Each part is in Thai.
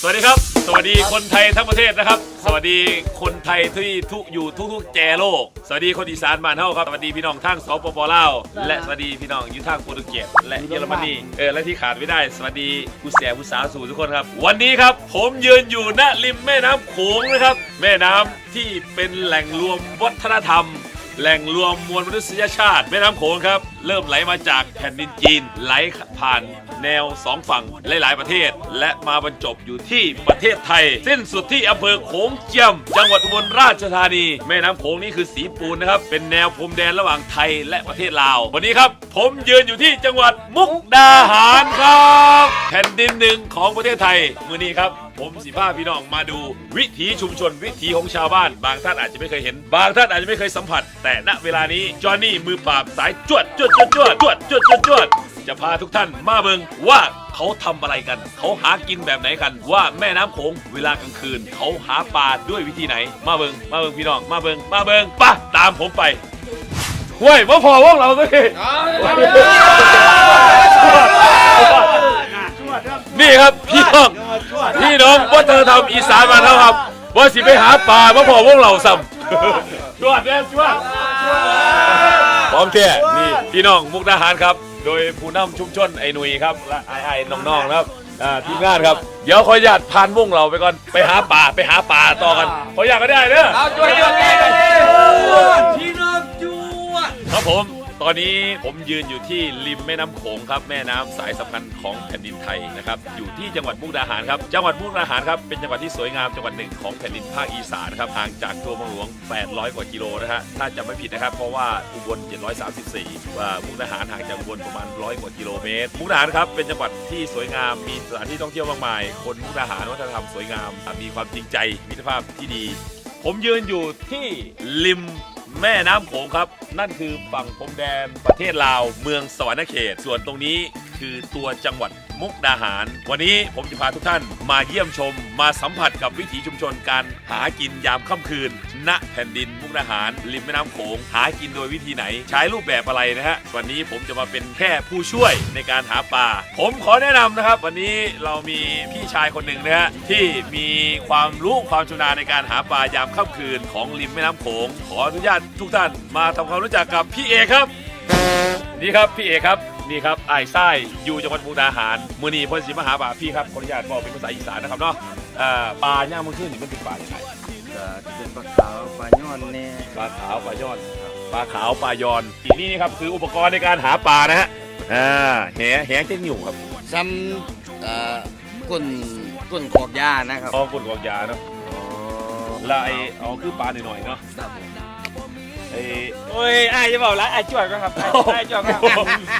สวัสดีครับ สวัสดีคนไทยทั้งประเทศนะครับ สวัสดีคนไทยที่ทุกอยู่ทุกๆแจโลก สวัสดีคนอีสานบ้านเฮาครับ สวัสดีพี่น้องทางสปปลาว และสวัสดีพี่น้องอยู่ทางโปรตุเกสและเยอรมนีเออและที่ขาดไม่ได้ สวัสดีผู้แสบผู้สาวสู่ทุกคนครับ วันนี้ครับผมยืนอยู่ณริมแม่น้ำโขงนะครับ แม่น้ำที่เป็นแหล่งรวมวัฒนธรรม แหล่งรวมมวลมนุษยชาติแม่น้ำโขงครับ เริ่มไหลมาจากแผ่นดินจีนไหลผ่านแนวสองฝั่งหลาย ๆ ประเทศ และมาบรรจบอยู่ที่ประเทศไทย สิ้นสุดที่อำเภอโขงเจียม จังหวัดอุบลราชธานี แม่น้ำโขงนี่คือสีปูนนะครับ เป็นแนวพรมแดนระหว่างไทยและประเทศลาว วันนี้ครับ ผมยืนอยู่ที่จังหวัดมุกดาหารครับ แผ่นดินหนึ่งของประเทศไทยมือนี้ครับ ผมสิพาพี่น้องมาดูวิถีชุมชนวิถีของชาวบ้าน บางท่านอาจจะไม่เคยเห็น บางท่านอาจจะไม่เคยสัมผัส แต่ณเวลานี้จอห์นนี่มือปราบสายจวดจวดจวดจวดจวดจวดจวดจวดจะพาทุกท่านมาเบิงว่าเขาทำอะไรกัน เขาหากินแบบไหนกัน ว่าแม่น้ำโขงเวลากลางคืน เขาหาปลาด้วยวิธีไหน มาเบิงมาเบิงพี่น้องมาเบิงมาเบิงไป่ะตามผมไปเว้ยมาพอพวกเราสินี่ครับพี่น้อง พี่น้องวัฒนธรรมอีสานมานแล้วครับว่าสิไปหาปลามาพอพวกเราซ้ำจวดเนี่ยจวดพร้อมแท้นี่พี่น้องมุกดาหารครับ โดยผู้นำชุมชนไอ้หนุยครับและไอ้ไอ้น้องๆนะครับอ่าทีมงานครับ เดี๋ยวขออนุญาตพานวงเราไปก่อนไปหาปลาไปหาปลาต่อกันขออนุญาตก็ได้เด้อเอาจวดจวดจวดพี่น้องจวดครับผม ตอนนี้ผมยืนอยู่ที่ริมแม่น้ำโขงครับ แม่น้ำสายสำคัญของแผ่นดินไทยนะครับ อยู่ที่จังหวัดมุกดาหารครับ จังหวัดมุกดาหารครับเป็นจังหวัดที่สวยงามจังหวัดหนึ่งของแผ่นดินภาคอีสานครับห่างจากตัวเมืองหลวง 800 กว่ากิโลนะฮะถ้าจำไม่ผิดนะครับ เพราะว่าอุบล 734 ว่ามุกดาหารห่างจากอุบลประมาณ 100 กว่ากิโลเมตร มุกดาหารครับเป็นจังหวัดที่สวยงามมีสถานที่ท่องเที่ยวมากมาย คนมุกดาหารวัฒนธรรมสวยงาม มีความจริงใจมิตรภาพที่ดี ผมยืนอยู่ที่ริม แม่น้ำโขงครับ นั่นคือฝั่งพรมแดนประเทศลาว เมืองสวรรณเขต ส่วนตรงนี้คือตัวจังหวัดมุกดาหาร วันนี้ผมจะพาทุกท่านมาเยี่ยมชม มาสัมผัสกับวิถีชุมชนการหากินยามค่ำคืน ณแผ่นดิน มุกดาหาร ริมแม่น้ำโขงหากินโดยวิธีไหน ใช้รูปแบบอะไรนะฮะวันนี้ผมจะมาเป็นแค่ผู้ช่วยในการหาปลาผมขอแนะนำนะครับ วันนี้เรามีพี่ชายคนหนึ่งนะฮะที่มีความรู้ความชำนาญในการหาปลายามค่ำคืนของริมแม่น้ำโขงขออนุญาตทุกท่านมาทำความรู้จักกับพี่เอกครับนี่ครับพี่เอกครับนี่ครับไอ้ไส้อยู่จังหวัดมุกดาหารมือนีเพ่นสีมหาปลาพี่ครับขออนุญาตบอกเป็นภาษาอีสานนะครับเนาะอ่อปลาย่างมันขึ้นนี่มันเป็นปลาอย่างไร จะเป็นปลาขาวปลาย้อนแน่ปลาขาวปลายอนปลาขาวปลายอนอีกนี่ครับคืออุปกรณ์ในการหาปลานะฮะอ่าแหแหเจ๊งอยู่ครับซ้ำเอ่อก้นก้นขอกยานะครับอ๋อกุนกองยาเนาะแล้วไอ้อ๋อคือปลาหน่อยๆเนาะไอ้โอ้ยไอ้จะบอกแล้วไอ้จวดก็ครับไอ้จวดก็ครับ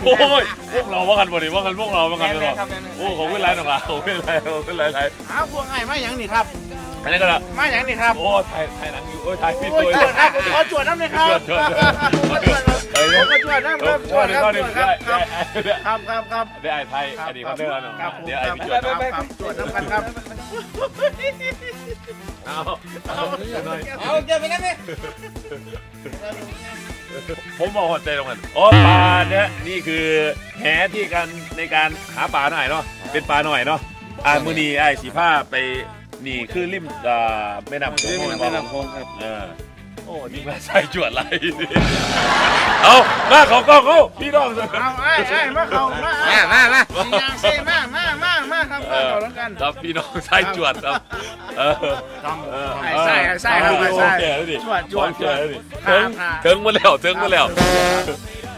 โอ้ยพวกเราว่ากันบ่ดิว่ากันพวกเราว่ากันตลอดครับโอ้ขอบคุณไรหน่อยขอบคุณไรขอบคุณไรไรเอาพวกไอ้มาอย่างนี้ครับ อันนี้ก็ละมาอย่างนี้ครับโอ้ถ่ายถ่ายหนังอยู่โอ้ยถ่ายพี่โอ้ตัยวจวดครับขอจวดน้ำเลยครับจวดจวดจวดผมก็จวดน้ำครับจวดครับจวดครับครับได้ครับครับครับได้ไอ้ไทยอดีตคอนเนอร์แล้วเนาะครับผมเดี๋ยวไอ้พี่จจววดดครับจวดน้ำกันครับเอาเอาหน่อยเอาเจอไปกันไหมผมบอกหัวใจตรงกันอ๋อปลาเนี่ยนี่คือแหที่การในการหาปลาหน่อยเนาะเป็นปลาหน่อยเนาะอ่ามือนีไอ้สีผ้าไป นี่คือริมอ่าแม่น้ำโขงแม่น้ำโขงครับ เออโอ้นี่มาใส่จวดไรเอามาของกล้องเขาพี่น้องเอาไอ้ใช่มาเขามามามามาสียางเซ่มามามามาครับมาเขาแล้วกันครับพี่น้องใส่จวดครับเออเออไอ้ไส้ไอ้ไส้ครับไอ้ไส้แก่แล้วดิจวดจวดแก่แล้วดิครัถึบงครับถึงมาแล้วถึงมาแล้ว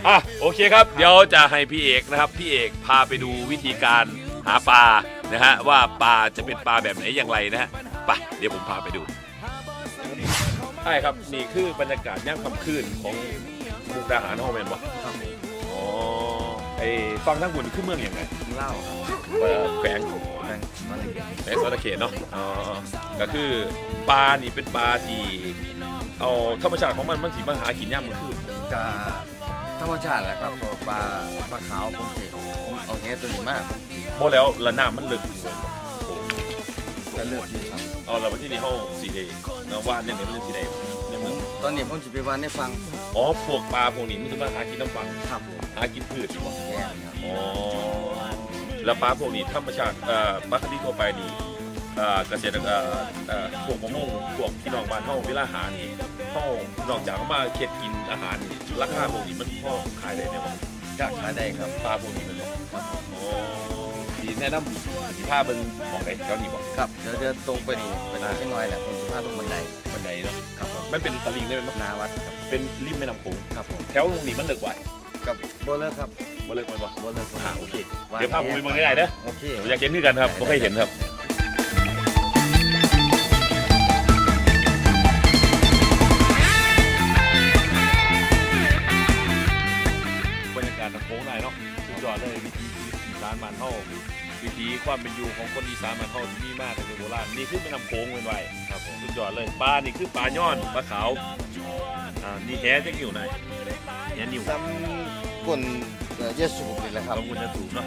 อะโอเคครับ เดี๋ยวจะให้พี่เอกนะครับ พี่เอกพาไปดูวิธีการหาปลา นะฮะว่าปลาจะเป็นปลาแบบไหนอย่างไรนะฮะไปเดี๋ยวผมพาไปดูใช่ครับนี่คือบรรยากาศย่างค่ำคืนของมุกดาหารห้องแมนวะอ๋อไอ้ฟังทั้งหมดนี่คือเมืองอย่างไรเล่าเอ่อแขวงแบ่งมาเลยแขวงสวรรณเขตเนาะอ๋อก็คือปลานี่เป็นปลาที่เอาธรรมชาติของมันมันสีมาหากินย่างมันคือกา ธรรมชาติแหละครับปลาปลาขาวผมเห็นผมเอาแง่ตัวนี้มากพอแล้วละน้ำมันลึกอยู่เลยจะเลือกที่ครับเอาเราไปที่นี่ห้องสีแดงนะว่าเนี่ยเนี่ยมันเป็นสีแดงในเมืองตอนนี้ผมจะไปวันให้ฟังอ๋อพวกปลาพวกนี้มันจะมาหากินน้ำฟังครับผมหากินพืชอยู่บ่แง่ครับอ๋อแล้วปลาพวกนี้ธรรมชาติเอ่อปลาคดีทั่วไปนี่ เอ่อเกษตรเอ่อเอ่อพวกมะม่วงพวกพี่น้องบ้านเฮาเวลาหานี่เฮานอกจากมาเค็ดกินอาหารนี่ราคาพวกนี้มันพอขายได้เนี่ยบ่จะขายได้ครับปลาพวกนี้มันบ่โอ้ดีแนะนำสิพาเบิ่งหมองใดแถวนี้บ่ครับเดี๋ยวเดี๋ยวตรงไปนี่ไปทางเชียงน้อยแหละผมจะพาลงบันไดบันไดเนาะครับผมมันเป็นตลิ่งได้ไหมนาวัดครับเป็นริมแม่น้ำโขงครับผมแถวตรงนี้มันเลิกไว้กับโบเลอร์ครับบ่เลิกไว้บ่โบเลอร์ครับอ่าโอเคเดี๋ยวพาผมไปเบิ่งได้ๆเด้อโอเคผมอยากเห็นคือกันครับบ่เคยเห็นครับบ ความเป็นอยู่ของคนอีสานบ้านเฮาที่มีมากตั้งแต่โบราณนี่คือแม่น้ำโขงเป็นไว้ครับผมสุดยอดเลยปลานี่คือปลาย้อนปลาขาวอ่านี่แหจะกิ่วไหนแหนิ่วซ้ำก้นเอ่อเยสูบนี่แหละครับลงคุณจะสูงเนาะ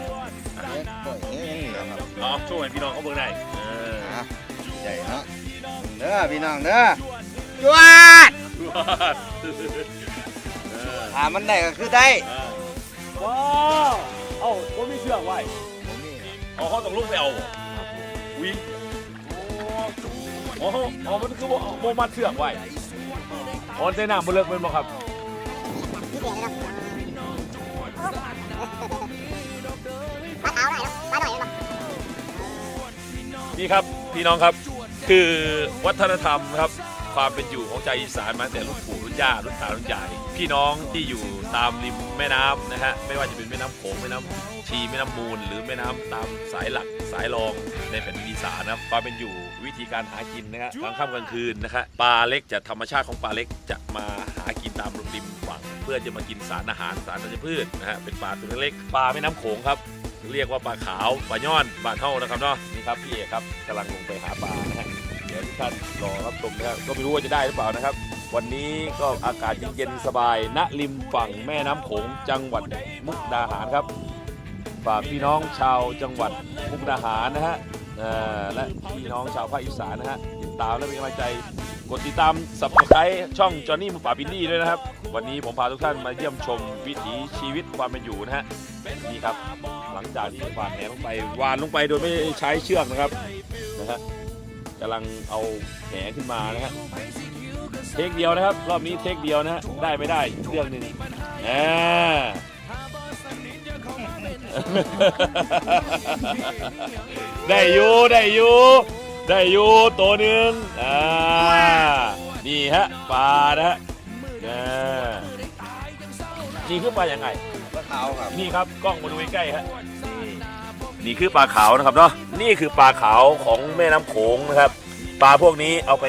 เอ๊ะก็เอ๊ะอย่างนี้แหละครับเอาช่วยพี่น้องเขาเบิ่งได้เอออะใหญ่เนาะเด้อพี่น้องเด้อจวดเออถามมันได้ก็คือได้ เออว้าวเอ้าผมมีเชือกไว้ผมมี เอาเขาต้องลุกไปเอาบ่วิโอ้โหอ๋อมันคือว่าโมมัดเชือกไว้อ๋อใจน้ำมันเลิกเป็นบ่ครับนี่ครับพี่น้องครับ คือวัฒนธรรมครับ ความเป็นอยู่ของชาวอีสานมาแต่รุ่นปู่รุ่นย่ารุ่นตารุ่นยายพี่น้องที่อยู่ตามริมแม่น้ำนะฮะไม่ว่าจะเป็นแม่น้ำโขงแม่น้ำชีแม่น้ำมูล หรือแม่น้ำตามสายหลักสายรองในแผ่นดินอีสานนะครับความเป็นอยู่วิธีการหากินนะฮะกลางค่ำกลางคืนนะฮะปลาเล็กจะธรรมชาติของปลาเล็กจะมาหากินตามริมฝั่งเพื่อจะมากินสารอาหารสารธัญพืชนะฮะเป็นปลาตัวเล็กปลาแม่น้ำโขงครับเรียกว่าปลาขาวปลาย้อนปลาเท่านะครับเนาะนี่ครับพี่เอกครับกำลังลงไปหาปลานะฮะ ท่านรอรับชมนะครับก็ไม่รู้ว่าจะได้หรือเปล่านะครับ วันนี้ก็อากาศเย็นๆสบายณริมฝั่งแม่น้ำโขงจังหวัดมุกดาหารครับฝากพี่น้องชาวจังหวัดมุกดาหารนะฮะเอ่อและพี่น้องชาวภาคอีสานนะฮะติดตามและเป็นกำลังใจกดติดตามสับสไครช่องจอห์นนี่มือป่าบินนี่ด้วยนะครับ วันนี้ผมพาทุกท่านมาเยี่ยมชมวิถีชีวิตความเป็นอยู่นะฮะนี่ครับหลังจากที่หวานแหลงไปหวานลงไปโดยไม่ใช้เชือกนะครับนะฮะ กำลังเอาแหขึ้นมานะฮะเทคเดียวนะครับ รอบนี้เทคเดียวนะฮะได้ไม่ได้เรื่องหนึ่งอ่าได้อยู่ได้อยู่ได้อยู่ตัวหนึ่งอ่านี่ฮะปลานะฮะอ่านี่คือปลาอย่างไงปลาขาวครับ นี่ครับกล้องมาดูใกล้ๆฮะ นี่นี่คือปลาขาวนะครับเนาะนี่คือปลาขาวของแม่น้ำโขงนะครับ ปลาพวกนี้เอาไป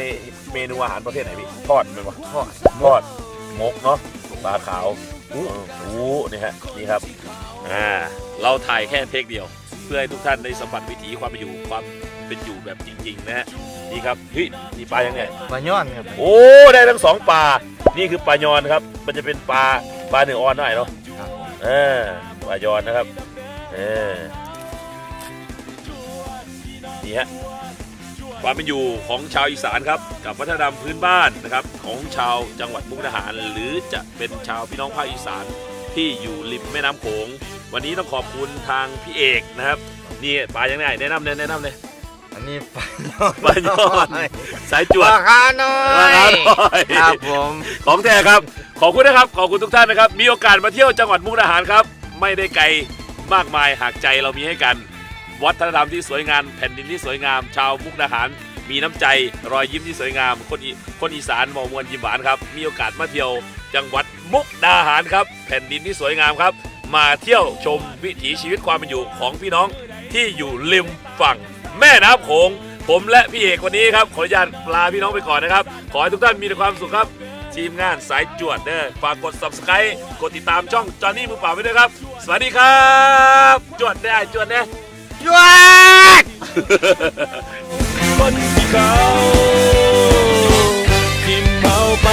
เมนูอาหารประเภทไหนพี่ทอดไหมวะทอดทอดหมกเนาะปลาขาวอู้อู้นี่ฮะนี่ครับอ่าเราถ่ายแค่เทคเดียว เพื่อให้ทุกท่านได้สัมผัสวิถีความเป็นอยู่ความเป็นอยู่แบบจริงๆนะฮะนี่ครับเฮ้ยนี่ปลายังไงปลาย้อนครับโอ้ได้ทั้งสองปลานี่คือปลายอนครับ มันจะเป็นปลาปลาเนื้ออ่อนหน่อยเนาะครับเออปลายอนนะครับเออ นี่ฮะความเป็นอยู่ของชาวอีสานครับ กับวัฒนธรรมพื้นบ้านนะครับ ของชาวจังหวัดมุกดาหาร หรือจะเป็นชาวพี่น้องภาคอีสานที่อยู่ริมแม่น้ำโขงวันนี้ต้องขอบคุณทางพี่เอกนะครับนี่ปลายังไงแนะนำเลยแนะนำเลยอันนี้ปลาย้อนปลาย้อนสายจวดราคาน้อยราคาน้อยครับผมของแท้ครับ ขอบคุณนะครับ ขอบคุณทุกท่านนะครับ มีโอกาสมาเที่ยวจังหวัดมุกดาหารครับ ไม่ได้ไกลมากมายหากใจเรามีให้กัน วัฒนธรรมที่สวยงามแผ่นดินที่สวยงาม ชาวมุกดาหาร มีน้ำใจรอยยิ้มที่สวยงาม คนอีคนอีสานมองมวลยิ้มหวานครับ มีโอกาสมาเที่ยวจังหวัดมุกดาหารครับ แผ่นดินที่สวยงามครับ มาเที่ยวชมวิถีชีวิตความเป็นอยู่ของพี่น้องที่อยู่ริมฝั่งแม่น้ำโขงผมและพี่เอกวันนี้ครับขออนุญาตลาพี่น้องไปก่อนนะครับ ขอให้ทุกท่านมีแต่ความสุขครับ ทีมงานสายจวดเด้อฝากกด subscribe กดติดตามช่องจอห์นนี่มือเปล่าไว้ด้วยครับ สวัสดีครับ จวดได้จวดแน่ ยวดคนที่เขาทิมเอาไป